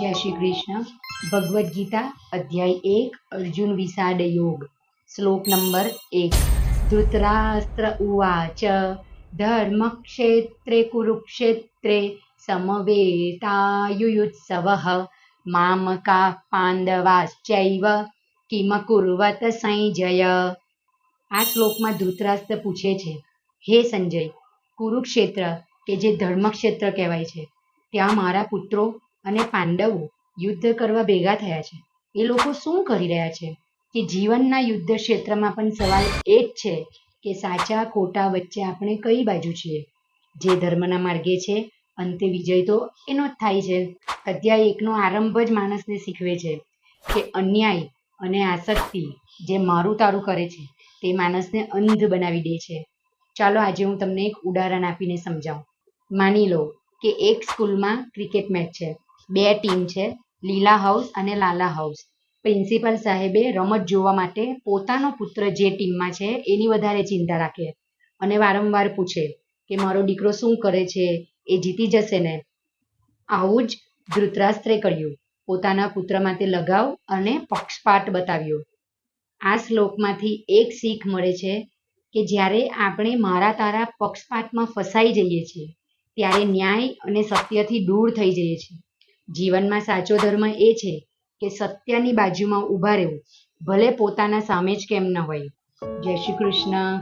જય શ્રી કૃષ્ણ. ભગવદ્ ગીતા, અધ્યાય એક, અર્જુન વિષાદ યોગ. શ્લોક નંબર એક. ધૃતરાષ્ટ્ર ઉવાચ, ધર્મક્ષેત્રે કુરુક્ષેત્રે સમવેતાયુયુત્સવ મામકા પાંડવાશ્ચૈવ કિમકુર્વત સંજય આ શ્લોકમાં ધૃતરાષ્ટ્ર પૂછે છે, હે સંજય, કુરુક્ષેત્ર, કે જે ધર્મક્ષેત્ર કહેવાય છે, ત્યાં મારા પુત્રો અને પાંડવો યુદ્ધ કરવા ભેગા થયા છે. એ લોકો શું કરી રહ્યા છે? કે જીવનના યુદ્ધ ક્ષેત્રમાં પણ સવાલ એ જ છે કે સાચા ખોટા વચ્ચે આપણે કઈ બાજુ છીએ? જે ધર્મના માર્ગે છે, અંતે વિજય તો એનો જ થાય છે. અધ્યાય એકનો આરંભ જ માણસને શીખવે છે કે અન્યાય અને આસક્તિ જે મારું તારું કરે છે, તે માણસને અંધ બનાવી દે છે. ચાલો આજે હું તમને એક ઉદાહરણ આપીને સમજાવું. માની લો કે એક સ્કૂલમાં ક્રિકેટ મેચ છે. બે ટીમ છે, લીલા હાઉસ અને લાલા હાઉસ. પ્રિન્સિપાલ સાહેબે રમત જોવા માટે પોતાનો પુત્ર જે ટીમમાં છે, એની વધારે ચિંતા રાખે. અને વારંવાર પૂછે કે મારો દીકરો શું કરે છે, એ જીતી જશે ને? આવું જ ધૃતરાષ્ટ્રે કર્યું. પોતાના પુત્ર માટે લગાવ અને પક્ષપાત બતાવ્યો. આ શ્લોકમાંથી એક શીખ મળે છે કે જ્યારે આપણે મારા તારા પક્ષપાતમાં ફસાઈ જઈએ છીએ, ત્યારે ન્યાય અને સત્યથી દૂર થઈ જઈએ છીએ. જીવનમાં સાચો ધર્મ એ છે કે સત્યની બાજુમાં ઊભા રહેવું. ભલે પોતાના સામે જ કેમ ન હોય. જય શ્રી કૃષ્ણ.